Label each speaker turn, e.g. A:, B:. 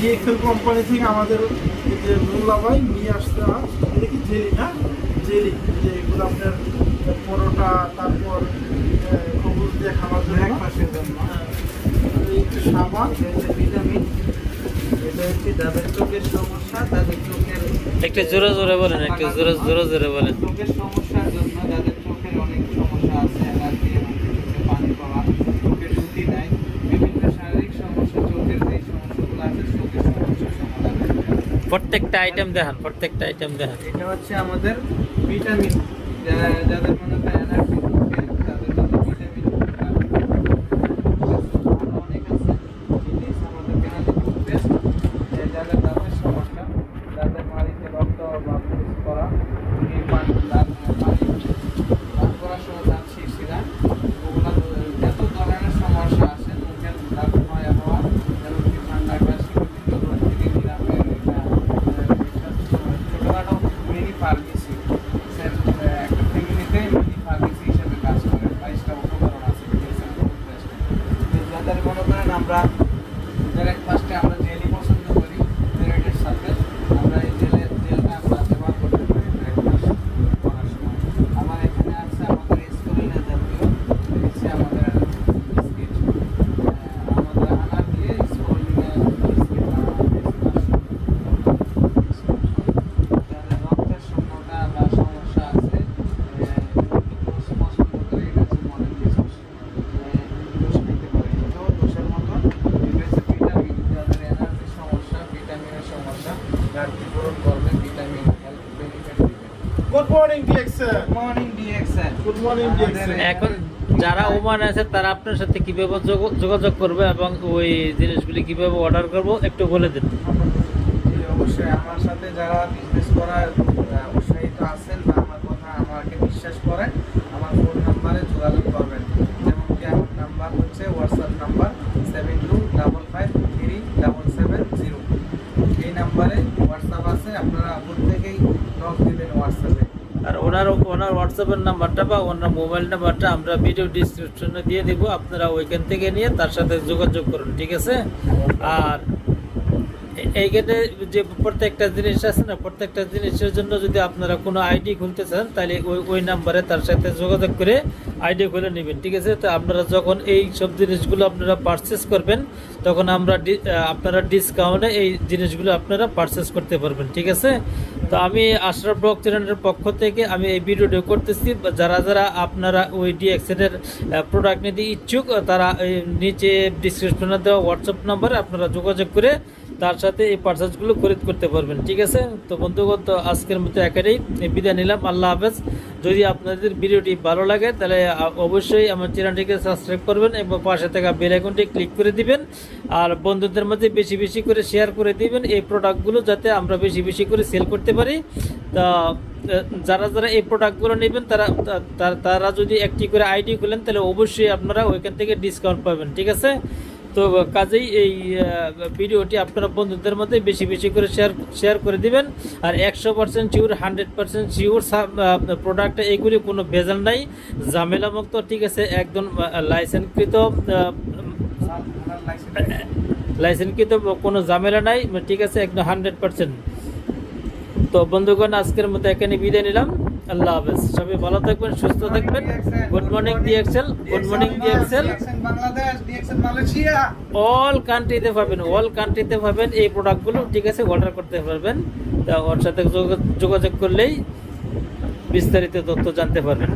A: ডিএক্সেল company থেকে আমাদের যে মোল্লা ভাই নিয়ে আসতে হয় এটা কি জেলি না? জেলি যে এগুলো আপনার পরোটা তারপর খবুজ দিয়ে খাওয়ার জন্য।
B: ব্রেকফাস্টের জন্য।
A: হ্যাঁ, এই সাবান
B: এটা ভিটামিন। এটা হচ্ছে যাদের চোখের সমস্যা তাদের চোখের
C: একটু জোরে জোরে বলেন একটু জোরে জোরে জোরে বলেন।
B: চোখের সমস্যার জন্য যাদের চোখের অনেক সমস্যা আছে অ্যালার্জি এবং চোখে পানি পাওয়া চোখের রুটি নাই বিভিন্ন শারীরিক সমস্যা চোখের যে সমস্যাগুলো আছে চোখের সমস্যার সমাধান করতে হবে।
C: প্রত্যেকটা আইটেম দেখান প্রত্যেকটা আইটেম দেখান।
B: এটা হচ্ছে আমাদের ভিটামিন যাদের মনে হয় চোখের তাদের জন্য ভিটামিন অনেক আছে জিনিস আমাদের পেনালি টুথপেস্ট যাদের দাঁতের সমস্যা যাদের মাড়িতে রক্ত বা পুষ করা মুরগি পানি দাঁত পানি দাঁত করার সময় দাঁত শিরশিরা ওগুলা যত ধরনের সমস্যা আছে মুখের দাঁত ক্ষয় হওয়া এমনকি ঠান্ডা কাশি বিভিন্ন রোগ থেকে নিরাময়ের এটা আহ, ছোটখাটো মিনি ফার্মেসি একটা ফ্যামিলিতে মিনি ফার্মেসি হিসেবে কাজ করে বাইশটা উপকরণ আছে DSM টুথপেস্টে। তো যাদের মনে করেন আমরা ব্রেকফাস্টে আমরা জেলি পছন্দ করি ব্রেডের সাথে আমরা এই জেলের জেলটা আমরা ব্যবহার করতে পারি ব্রেকফাস্ট করার সময় আমার এখানে আছে আমাদের স্কুলিনা জাতীয় হচ্ছে আমাদের বিস্কিট আমাদের আনা দিয়ে স্কুলিনা বিস্কিট বানানো হয়েছে যাদের রক্তের শূন্যতা বা সমস্যা আছে দোষ পছন্দ করে এটা হচ্ছে মডেল ডিসোস দোষ নিতে পারে এটাও দোষের মতো এটা হচ্ছে ভিটামিন যাদের এনার্জি সমস্যা ভিটামিনের সমস্যা ঘাটতি পূরণ করবে ভিটামিন হেলথ বেনিফিট দিবে
A: good morning DXL
B: morning
A: good morning DXL
C: এখন যারা ওমান আছে তারা আপনার সাথে কীভাবে যোগ- যোগাযোগ করবে এবং ওই জিনিসগুলি কীভাবে অর্ডার করব একটু বলে দিন।
B: অবশ্যই আমার সাথে যারা বিজনেস করার আহ, উৎসাহিত আছেন বা আমার কথা আমাকে বিশ্বাস করেন আমার ফোন নাম্বারে যোগাযোগ করবেন যেমন কি আমার নাম্বার হচ্ছে WhatsApp number seven two double five three double seven zero এই নাম্বারে হোয়াটসঅ্যাপ আছে আপনারা প্রত্যেকেই নক দিবেন হোয়াটসঅ্যাপে
C: আর ওনার ওনার হোয়াটসঅ্যাপের নাম্বারটা বা ওনার মোবাইল নাম্বারটা আমরা ভিডিও ডিসক্রিপশনে দিয়ে দিব। আপনারা ওইখান থেকে নিয়ে তার সাথে যোগাযোগ করুন, ঠিক আছে? আর এইখানে যে প্রত্যেকটা জিনিস আছে না, প্রত্যেকটা জিনিসের জন্য যদি আপনারা কোনো আইডি খুলতে চান, তাহলে ওই ওই নাম্বারে তার সাথে যোগাযোগ করে আইডি খুলে নেবেন, ঠিক আছে? তো আপনারা যখন এই সব জিনিসগুলো আপনারা পারচেস করবেন, তখন আমরা আপনারা ডিসকাউন্টে এই জিনিসগুলো আপনারা পারচেস করতে পারবেন, ঠিক আছে? তো আমি আশরাফ ব্লক চ্যানেলের পক্ষ থেকে আমি এই ভিডিওটি করতেছি। যারা যারা আপনারা ওই ডিএক্সেনের প্রোডাক্ট নিতে ইচ্ছুক, তারা নিচে ডিসক্রিপশনে দেওয়া হোয়াটসঅ্যাপ নাম্বারে আপনারা যোগাযোগ করে তার সাথে এই পার্সেসগুলো খরিদ করতে পারবেন, ঠিক আছে? তো বন্ধুগত আজকের মতো একাডেই বিদায় নিলাম। আল্লাহ হাফেজ। যদি আপনাদের ভিডিওটি ভালো লাগে, তাহলে অবশ্যই আমার চ্যানেলটিকে সাবস্ক্রাইব করবেন এবং পাশে থাকা বেল আইকনটি ক্লিক করে দিবেন। আর বন্ধুদের মধ্যে বেশি বেশি করে শেয়ার করে দিবেন এই প্রোডাক্টগুলো যাতে আমরা বেশি বেশি করে সেল করতে পারি। তা যারা যারা এই প্রোডাক্টগুলো নেবেন, তারা তারা যদি একটি করে আইডি খুলেন, তাহলে অবশ্যই আপনারা ওইখান থেকে ডিসকাউন্ট পাবেন, ঠিক আছে? তো কাজেই এই ভিডিওটি আপনারা বন্ধুদের মধ্যে বেশি বেশি করে শেয়ার শেয়ার করে দিবেন। আর একশো percent sure hundred percent sure product এগুলি কোনো ভেজাল নাই। ঝামেলা মুক্ত ঠিক আছে, একদম লাইসেন্সকৃত লাইসেন্সকৃত কোনো ঝামেলা নাই, ঠিক আছে, একদম হান্ড্রেড পার্সেন্ট তো বন্ধুগণ, আজকের মতো এখানে বিদায় নিলাম। আল্লাহ হাফেজ। সবাই ভালো থাকবেন, সুস্থ থাকবেন। Good morning DXL good morning DXL all কান্ট্রিতে পাবেন অল কান্ট্রিতে পাবেন এই প্রোডাক্টগুলো ঠিক আছে অর্ডার করতে পারবেন। তা ওর সাথে যোগা- যোগাযোগ করলেই বিস্তারিত তথ্য জানতে পারবেন।